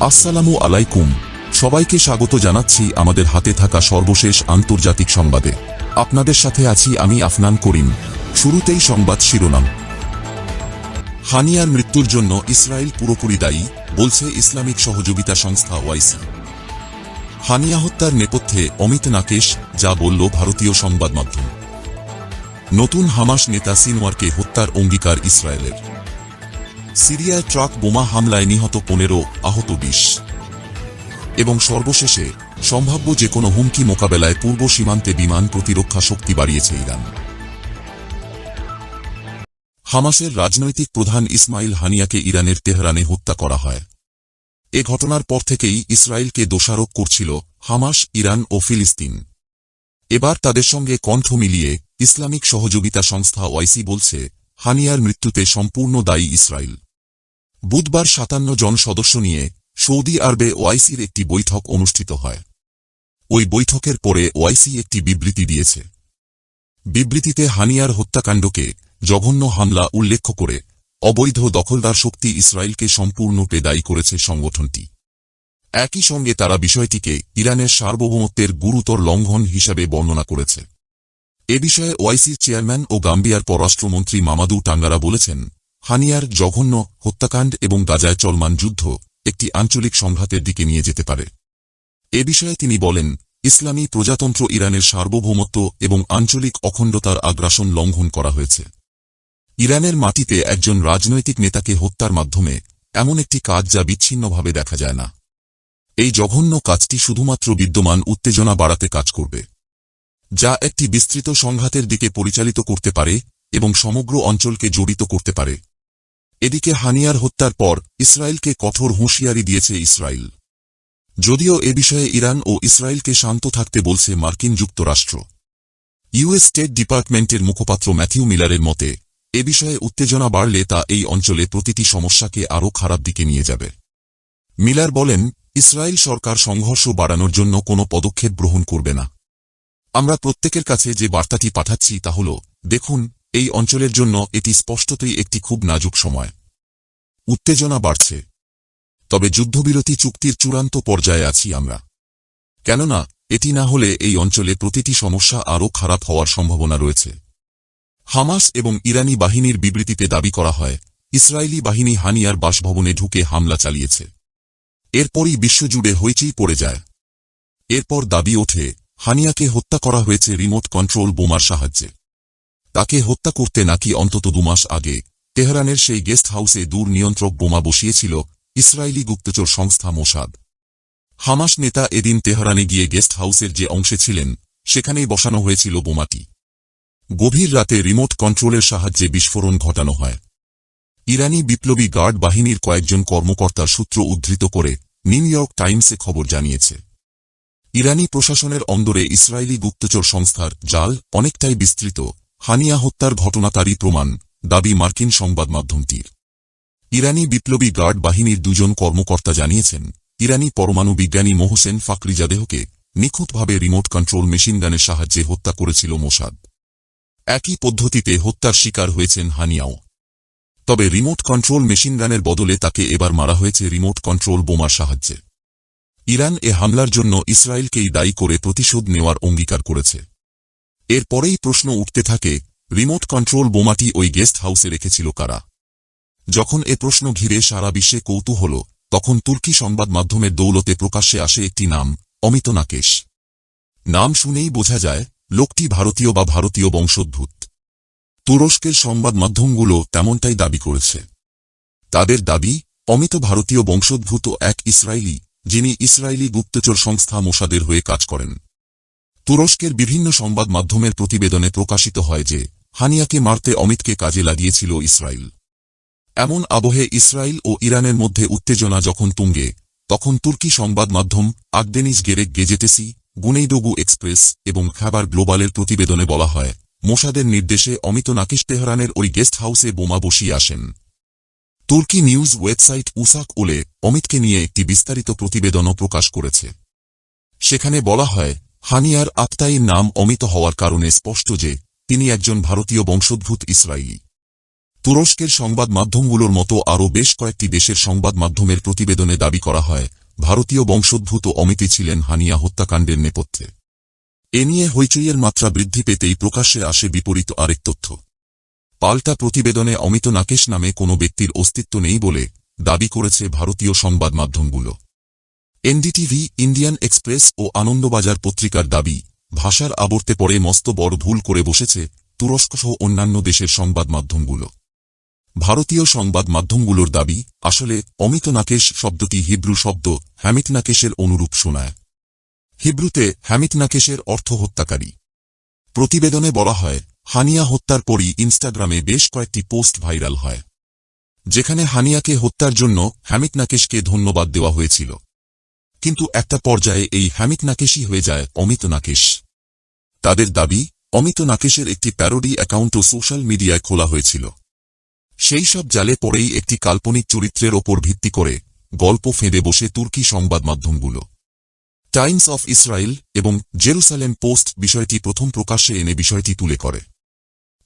আসসালামু আলাইকুম। সবাইকে স্বাগত জানাচ্ছি আমাদের হাতে থাকা সর্বশেষ আন্তর্জাতিক সংবাদে। আপনাদের সাথে আছি আমি আফনান করিম। শুরুতেই সংবাদ শিরোনাম। হানিয়ার মৃত্যুর জন্য ইসরায়েল পুরোপুরি দায়ী, বলছে ইসলামিক সহযোগিতা সংস্থা ওয়াইসি। হানিয়া হত্যার নেপথ্যে অমিত নাকেশ, যা বলল ভারতীয় সংবাদ মাধ্যম। নতুন হামাস নেতা সিনওয়ারকে হত্যার অঙ্গীকার ইসরায়েলের। সিরিয়ায় ট্রাক বোমা হামলায় নিহত পনেরো আহত বিশ। এবং সর্বশেষে, সম্ভাব্য যে কোনো হুমকি মোকাবেলায় পূর্ব সীমান্তে বিমান প্রতিরক্ষা শক্তি বাড়িয়েছে ইরান। হামাসের রাজনৈতিক প্রধান ইসমাইল হানিয়াকে ইরানের তেহরানে হত্যা করা হয়। এ ঘটনার পর থেকেই ইসরায়েলকে দোষারোপ করছিল হামাস, ইরান ও ফিলিস্তিন। এবার তাদের সঙ্গে কণ্ঠ মিলিয়ে ইসলামিক সহযোগিতা সংস্থা ওয়াইসি বলছে, হানিয়ার মৃত্যুতে সম্পূর্ণ দায়ী ইসরায়েল। বুধবার সাতান্ন জন সদস্য নিয়ে সৌদি আরবে ওয়াইসির একটি বৈঠক অনুষ্ঠিত হয়। ওই বৈঠকের পরে ওয়াইসি একটি বিবৃতি দিয়েছে। বিবৃতিতে হানিয়ার হত্যাকাণ্ডকে জঘন্য হামলা উল্লেখ করে অবৈধ দখলদার শক্তি ইসরায়েলকে সম্পূর্ণরূপে দায়ী করেছে সংগঠনটি। একই সঙ্গে তারা বিষয়টিকে ইরানের সার্বভৌমত্বের গুরুতর লঙ্ঘন হিসাবে বর্ণনা করেছে। এ বিষয়ে ওয়াইসির চেয়ারম্যান ও গাম্বিয়ার পররাষ্ট্রমন্ত্রী মামাদু টাঙ্গারা বলেছেন হানিয়ার জঘন্য হত্যাকাণ্ড এবং গাজায় চলমান যুদ্ধ একটি আঞ্চলিক সংঘাতের দিকে নিয়ে যেতে পারে। এ বিষয়ে তিনি বলেন, ইসলামী প্রজাতন্ত্র ইরানের সার্বভৌমত্ব এবং আঞ্চলিক অখণ্ডতার আগ্রাসন লঙ্ঘন করা হয়েছে। ইরানের মাটিতে একজন রাজনৈতিক নেতাকে হত্যার মাধ্যমে এমন একটি কাজ যা বিচ্ছিন্নভাবে দেখা যায় না। এই জঘন্য কাজটি শুধুমাত্র বিদ্যমান উত্তেজনা বাড়াতে কাজ করবে, যা একটি বিস্তৃত সংঘাতের দিকে পরিচালিত করতে পারে এবং সমগ্র অঞ্চলকে জড়িত করতে পারে। এদিকে হানিয়ার হত্যার পর ইসরায়েলকে কঠোর হুঁশিয়ারি দিয়েছে ইসরায়েল। যদিও এ বিষয়ে ইরান ও ইসরায়েলকে শান্ত থাকতে বলছে মার্কিন যুক্তরাষ্ট্র। ইউএস স্টেট ডিপার্টমেন্টের মুখপাত্র ম্যাথিউ মিলারের মতে, এ বিষয়ে উত্তেজনা বাড়লে তা এই অঞ্চলে প্রতিটি সমস্যাকে আরও খারাপ দিকে নিয়ে যাবে। মিলার বলেন, ইসরায়েল সরকার সংঘর্ষ বাড়ানোর জন্য কোনো পদক্ষেপ গ্রহণ করবে না। আমরা প্রত্যেকের কাছে যে বার্তাটি পাঠাচ্ছি তা হল, দেখুন, এই অঞ্চলের জন্য এটি স্পষ্টতই একটি খুব নাজুক সময়। উত্তেজনা বাড়ছে। তবে যুদ্ধবিরতি চুক্তির চূড়ান্ত পর্যায়ে আছি আমরা। কেননা, এটি না হলে এই অঞ্চলে প্রতিটি সমস্যা আরও খারাপ হওয়ার সম্ভাবনা রয়েছে। হামাস এবং ইরানি বাহিনীর বিবৃতিতে দাবি করা হয়, ইসরায়েলি বাহিনী হানিয়ার বাসভবনে ঢুকে হামলা চালিয়েছে। এরপরই বিশ্বজুড়ে হইচই পড়ে যায়। এরপর দাবি ওঠে, হানিয়াকে হত্যা করা হয়েছে রিমোট কন্ট্রোল বোমার সাহায্যে। তাকে হত্যা করতে নাকি অন্তত দুমাস আগে তেহরানের সেই গেস্ট হাউসে দূর নিয়ন্ত্রক বোমা বসিয়েছিল ইসরায়েলি গুপ্তচর সংস্থা মোসাদ। হামাস নেতা এদিন তেহরানে গিয়ে গেস্ট হাউসের যে অংশে ছিলেন, সেখানেই বসানো হয়েছিল বোমাটি। গভীর রাতে রিমোট কন্ট্রোলের সাহায্যে বিস্ফোরণ ঘটানো হয়। ইরানি বিপ্লবী গার্ড বাহিনীর কয়েকজন কর্মকর্তার সূত্র উদ্ধৃত করে নিউ ইয়র্ক টাইমসে খবর জানিয়েছে। ইরানি প্রশাসনের অন্দরে ইসরায়েলি গুপ্তচর সংস্থার জাল অনেকটাই বিস্তৃত। হানিয়া হত্যার ঘটনা তারই প্রমাণ। দাবি মার্কিন সংবাদ মাধ্যমটির। ইরানি বিপ্লবী গার্ড বাহিনীর দুজন কর্মকর্তা জানিয়েছেন, ইরানি পরমাণু বিজ্ঞানী মোহসেন ফাকরিজাদেহকে নিখুঁতভাবে রিমোট কন্ট্রোল মেশিন মেশিনগানের সাহায্যে হত্যা করেছিল মোসাদ। একই পদ্ধতিতে হত্যার শিকার হয়েছেন হানিয়াও। তবে রিমোট কন্ট্রোল মেশিন মেশিনগানের বদলে তাকে এবার মারা হয়েছে রিমোট কন্ট্রোল বোমার সাহায্যে। ইরান এ হামলার জন্য ইসরায়েলকেই দায়ী করে প্রতিশোধ নেওয়ার অঙ্গীকার করেছে। এরপরেই প্রশ্ন উঠতে থাকে রিমোট কন্ট্রোল বোমাটি ওই গেস্ট হাউসে রেখেছিল কারা? যখন এ প্রশ্ন ঘিরে সারা বিশ্বে কৌতূহল তখন তুর্কি সংবাদ মাধ্যমের দৌলতে প্রকাশ্যে আসে একটি নাম, অমিত নাকেশ। নাম শুনেই বোঝা যায়, লোকটি ভারতীয় বা ভারতীয় বংশোদ্ভূত। তুরস্কের সংবাদ মাধ্যমগুলো তেমনটাই দাবি করেছে। তাদের দাবি, অমিত ভারতীয় বংশোদ্ভূত এক ইসরায়েলি যিনি ইসরায়েলি গুপ্তচর সংস্থা মোসাদের হয়ে কাজ করেন। তুরস্কের বিভিন্ন সংবাদ মাধ্যমের প্রতিবেদনে প্রকাশিত হয় যে হানিয়াকে মারতে অমিতকে কাজে লাগিয়েছিল ইসরায়েল। এমন আবহে ইসরায়েল ও ইরানের মধ্যে উত্তেজনা যখন তুঙ্গে, তখন তুর্কি সংবাদ মাধ্যম আগদেনিস গেরেক গেজেটেসি গুনেইডোগু এক্সপ্রেস এবং খাবার গ্লোবালের প্রতিবেদনে বলা হয়, মোসাদের নির্দেশে অমিত নাকিশ তেহরানের ওই গেস্ট হাউসে বোমা বসিয়ে আসেন। তুর্কি নিউজ ওয়েবসাইট উসাক ওলে অমিতকে নিয়ে একটি বিস্তারিত প্রতিবেদনও প্রকাশ করেছে। সেখানে বলা হয়, হানিয়ার আত্মাইয়ের নাম অমিত হওয়ার কারণে স্পষ্ট যে তিনি একজন ভারতীয় বংশোদ্ভূত ইসরায়েলি তুরস্কের সংবাদ মাধ্যমগুলোর মতো আরও বেশ কয়েকটি দেশের সংবাদ মাধ্যমের প্রতিবেদনে দাবি করা হয়, ভারতীয় বংশোদ্ভূত অমিতি ছিলেন হানিয়া হত্যাকাণ্ডের নেপথ্যে। এ নিয়ে হইচইয়ের মাত্রা বৃদ্ধি পেতেই প্রকাশ্যে আসে বিপরীত আরেক তথ্য। পাল্টা প্রতিবেদনে অমিত নাকেশ নামে কোনো ব্যক্তির অস্তিত্ব নেই বলে দাবি করেছে ভারতীয় সংবাদ মাধ্যমগুলো। এনডিটিভি, ইন্ডিয়ান এক্সপ্রেস ও আনন্দবাজার পত্রিকার দাবি ভাষার আবর্তে পড়ে মস্ত বড় ভুল করে বসেছে তুরস্কসহ অন্যান্য দেশের সংবাদ মাধ্যমগুলো। ভারতীয় সংবাদ মাধ্যমগুলোর দাবি, আসলে অমিত নাকেশ শব্দটি হিব্রু শব্দ হ্যামিট নাকেশের অনুরূপ শোনায়। হিব্রুতে হ্যামিট নাকেশের অর্থ হত্যাকারী। প্রতিবেদনে বলা হয়, হানিয়া হত্যার পরই ইনস্টাগ্রামে বেশ কয়েকটি পোস্ট ভাইরাল হয়। যেখানে হানিয়াকে হত্যার জন্য হ্যামিট নাকেশকে ধন্যবাদ দেওয়া হয়েছিল। কিন্তু একটা পর্যায়ে এই হ্যামিট নাকেশই হয়ে যায় অমিত নাকেশ। তাদের দাবি, অমিত নাকেশের একটি প্যারোডি অ্যাকাউন্টও সোশ্যাল মিডিয়ায় খোলা হয়েছিল। সেই সব জালে পরেই একটি কাল্পনিক চরিত্রের ওপর ভিত্তি করে গল্প ফেঁদে বসে তুর্কি সংবাদ মাধ্যমগুলো। টাইমস অফ ইসরায়েল এবং জেরুসালেম পোস্ট বিষয়টি প্রথম প্রকাশ্যে এনে বিষয়টি তুলে করে।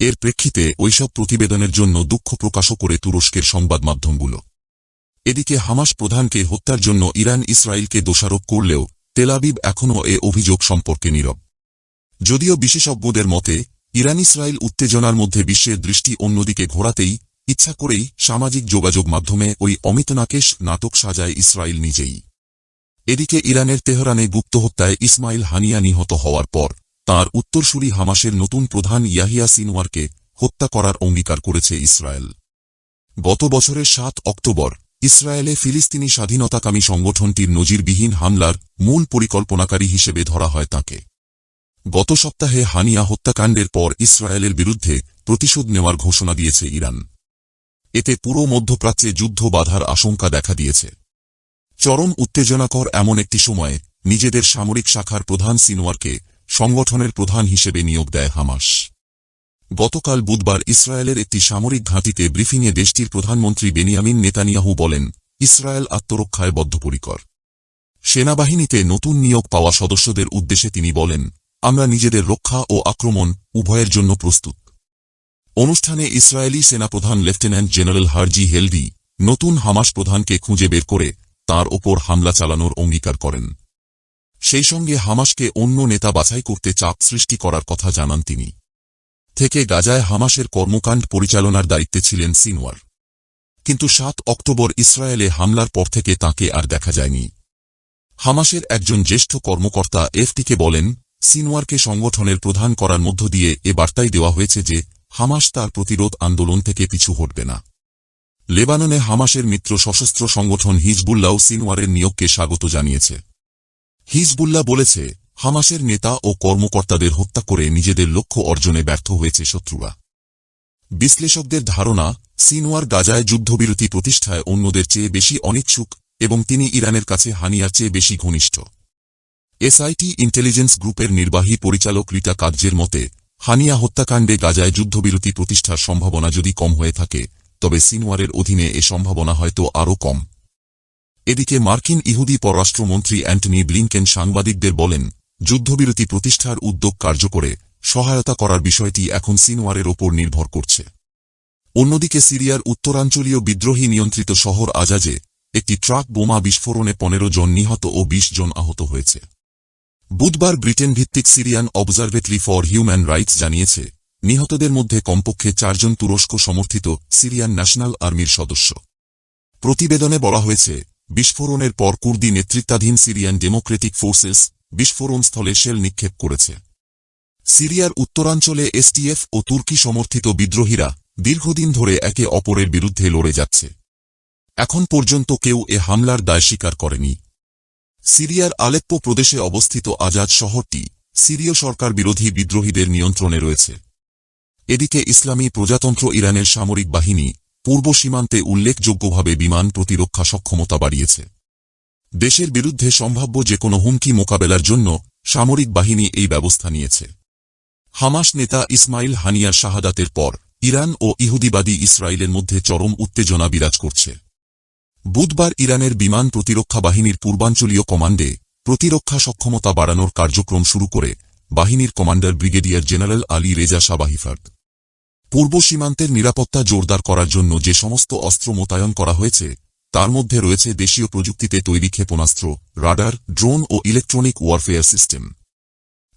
এর প্রেক্ষিতে ওইসব প্রতিবেদনের জন্য দুঃখ প্রকাশও করে তুরস্কের সংবাদ মাধ্যমগুলো। এদিকে হামাস প্রধানকে হত্যার জন্য ইরান ইসরায়েলকে দোষারোপ করলেও তেলাবিব এখনও এ অভিযোগ সম্পর্কে নীরব। যদিও বিশেষজ্ঞদের মতে, ইরান ইসরায়েল উত্তেজনার মধ্যে বিশ্বের দৃষ্টি অন্যদিকে ঘোরাতেই ইচ্ছা করেই সামাজিক যোগাযোগ মাধ্যমে ওই অমিত নাকেশ নাটক সাজায় ইসরায়েল নিজেই। এদিকে ইরানের তেহরানে গুপ্ত হত্যায় ইসমাইল হানিয়া নিহত হওয়ার পর তার উত্তরসূরি হামাসের নতুন প্রধান ইয়াহিয়া সিনওয়ারকে হত্যা করার অঙ্গীকার করেছে ইসরায়েল। গত বছরের সাত অক্টোবর ইসরায়েলে ফিলিস্তিনি স্বাধীনতাকামী সংগঠনটির নজিরবিহীন হামলার মূল পরিকল্পনাকারী হিসেবে ধরা হয় তাকে। গত সপ্তাহে হানিয়া হত্যাকাণ্ডের পর ইসরায়েলের বিরুদ্ধে প্রতিশোধ নেওয়ার ঘোষণা দিয়েছে ইরান। এতে পুরো মধ্যপ্রাচ্যে যুদ্ধ বাধার আশঙ্কা দেখা দিয়েছে। চরম উত্তেজনাকর এমন একটি সময়ে নিজেদের সামরিক শাখার প্রধান সিনোয়ারকে সংগঠনের প্রধান হিসেবে নিয়োগ দেয় হামাস। গতকাল বুধবার ইসরায়েলের একটি সামরিক ঘাঁটিতে ব্রিফিংয়ে দেশটির প্রধানমন্ত্রী বেনিয়ামিন নেতানিয়াহু বলেন, ইসরায়েল আত্মরক্ষায় বদ্ধপরিকর। সেনাবাহিনীতে নতুন নিয়োগ পাওয়া সদস্যদের উদ্দেশ্যে তিনি বলেন, আমরা নিজেদের রক্ষা ও আক্রমণ উভয়ের জন্য প্রস্তুত। অনুষ্ঠানে ইসরায়েলি সেনাপ্রধান লেফটেন্যান্ট জেনারেল হারজি হেলভি নতুন হামাস প্রধানকে খুঁজে বের করে তার ওপর হামলা চালানোর অঙ্গীকার করেন। সেই সঙ্গে হামাসকে অন্য নেতা বাছাই করতে চাপ সৃষ্টি করার কথা জানান তিনি। থেকে গাজায় হামাসের কর্মকাণ্ড পরিচালনার দায়িত্বে ছিলেন সিনওয়ার। কিন্তু সাত অক্টোবর ইসরায়েলে হামলার পর থেকে তাকে আর দেখা যায়নি। হামাসের একজন জ্যেষ্ঠ কর্মকর্তা এফটিকে বলেন, সিনওয়ারকে সংগঠনের প্রধান করার মধ্য দিয়ে এ বার্তাই দেওয়া হয়েছে যে, হামাস তার প্রতিরোধ আন্দোলন থেকে পিছু হটবে না। লেবাননে হামাসের মিত্র সশস্ত্র সংগঠন হিজবুল্লাও সিনওয়ারের নিয়োগকে স্বাগত জানিয়েছে। হিজবুল্লাহ বলেছে হামাসের নেতা ও কর্মকর্তাদের হত্যা করে নিজেদের লক্ষ্য অর্জনে ব্যর্থ হয়েছে শত্রুরা। বিশ্লেষকদের ধারণা, সিনওয়ার গাজায় যুদ্ধবিরতি প্রতিষ্ঠায় অন্যদের চেয়ে বেশি অনিচ্ছুক এবং তিনি ইরানের কাছে হানিয়ার চেয়ে বেশি ঘনিষ্ঠ। এসআইটি ইন্টেলিজেন্স গ্রুপের নির্বাহী পরিচালক রিটা কার্যের মতে, হানিয়া হত্যাকাণ্ডে গাজায় যুদ্ধবিরতি প্রতিষ্ঠার সম্ভাবনা যদি কম হয়ে থাকে, তবে সিনওয়ারের অধীনে এ সম্ভাবনা হয়তো আরও কম। এদিকে মার্কিন ইহুদি পররাষ্ট্রমন্ত্রী অ্যান্টনি ব্লিংকেন সাংবাদিকদের বলেন যুদ্ধবিরতি প্রতিষ্ঠার উদ্যোগ কার্যকরে সহায়তা করার বিষয়টি এখন সিনওয়ারের ওপর নির্ভর করছে। অন্যদিকে সিরিয়ার উত্তরাঞ্চলীয় বিদ্রোহী নিয়ন্ত্রিত শহর আজাজে একটি ট্রাক বোমা বিস্ফোরণে পনেরো জন নিহত ও ২০ জন আহত হয়েছে। বুধবার ব্রিটেন ভিত্তিক Syrian Observatory for Human Rights জানিয়েছে, নিহতদের মধ্যে কমপক্ষে চারজন তুরস্ক সমর্থিত সিরিয়ান ন্যাশনাল আর্মির সদস্য। প্রতিবেদনে বলা হয়েছে, বিস্ফোরণের পর কুর্দি নেতৃত্বাধীন সিরিয়ান ডেমোক্রেটিক ফোর্সেস বিস্ফোরণস্থলে শেল নিক্ষেপ করেছে। সিরিয়ার উত্তরাঞ্চলে এসটিএফ ও তুর্কি সমর্থিত বিদ্রোহীরা দীর্ঘদিন ধরে একে অপরের বিরুদ্ধে লড়ে যাচ্ছে। এখন পর্যন্ত কেউ এ হামলার দায় স্বীকার করেনি। সিরিয়ার আলেপ্পো প্রদেশে অবস্থিত আজাদ শহরটি সিরীয় সরকার বিরোধী বিদ্রোহীদের নিয়ন্ত্রণে রয়েছে। এদিকে ইসলামী প্রজাতন্ত্র ইরানের সামরিক বাহিনী পূর্ব সীমান্তে উল্লেখযোগ্যভাবে বিমান প্রতিরক্ষা সক্ষমতা বাড়িয়েছে। দেশের বিরুদ্ধে সম্ভাব্য যে কোনো হুমকি মোকাবেলার জন্য সামরিক বাহিনী এই ব্যবস্থা নিয়েছে। হামাস নেতা ইসমাইল হানিয়ার শাহাদাতের পর ইরান ও ইহুদিবাদী ইসরায়েলের মধ্যে চরম উত্তেজনা বিরাজ করছে। বুধবার ইরানের বিমান প্রতিরক্ষা বাহিনীর পূর্বাঞ্চলীয় কমান্ডে প্রতিরক্ষা সক্ষমতা বাড়ানোর কার্যক্রম শুরু করে বাহিনীর commander brigadier general Ali Reza Sabahifard পূর্ব সীমান্তের নিরাপত্তা জোরদার করার জন্য যে সমস্ত অস্ত্র মোতায়েন করা হয়েছে তার মধ্যে রয়েছে দেশীয় প্রযুক্তিতে তৈরি ক্ষেপণাস্ত্র, রাডার, ড্রোন ও ইলেকট্রনিক ওয়ারফেয়ার সিস্টেম।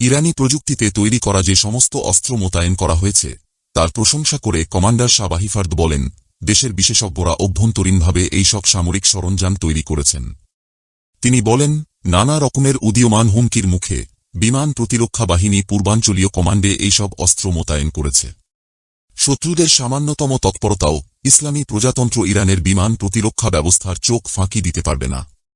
ইরানি প্রযুক্তিতে তৈরি করা যে সমস্ত অস্ত্র মোতায়েন করা হয়েছে, তার প্রশংসা করে কমান্ডার শাবাহিফার্দ বলেন, দেশের বিশেষজ্ঞরা অভ্যন্তরীণভাবে এইসব সামরিক সরঞ্জাম তৈরি করেছেন। তিনি বলেন, নানা রকমের উদীয়মান হুমকির মুখে বিমান প্রতিরক্ষা বাহিনী পূর্বাঞ্চলীয় কমান্ডে এইসব অস্ত্র মোতায়েন করেছে। শত্রুদের সামান্যতম তৎপরতাও ইসলামী প্রজাতন্ত্র ইরানের বিমান প্রতিরক্ষা ব্যবস্থার চোখ ফাঁকি দিতে পারবে না।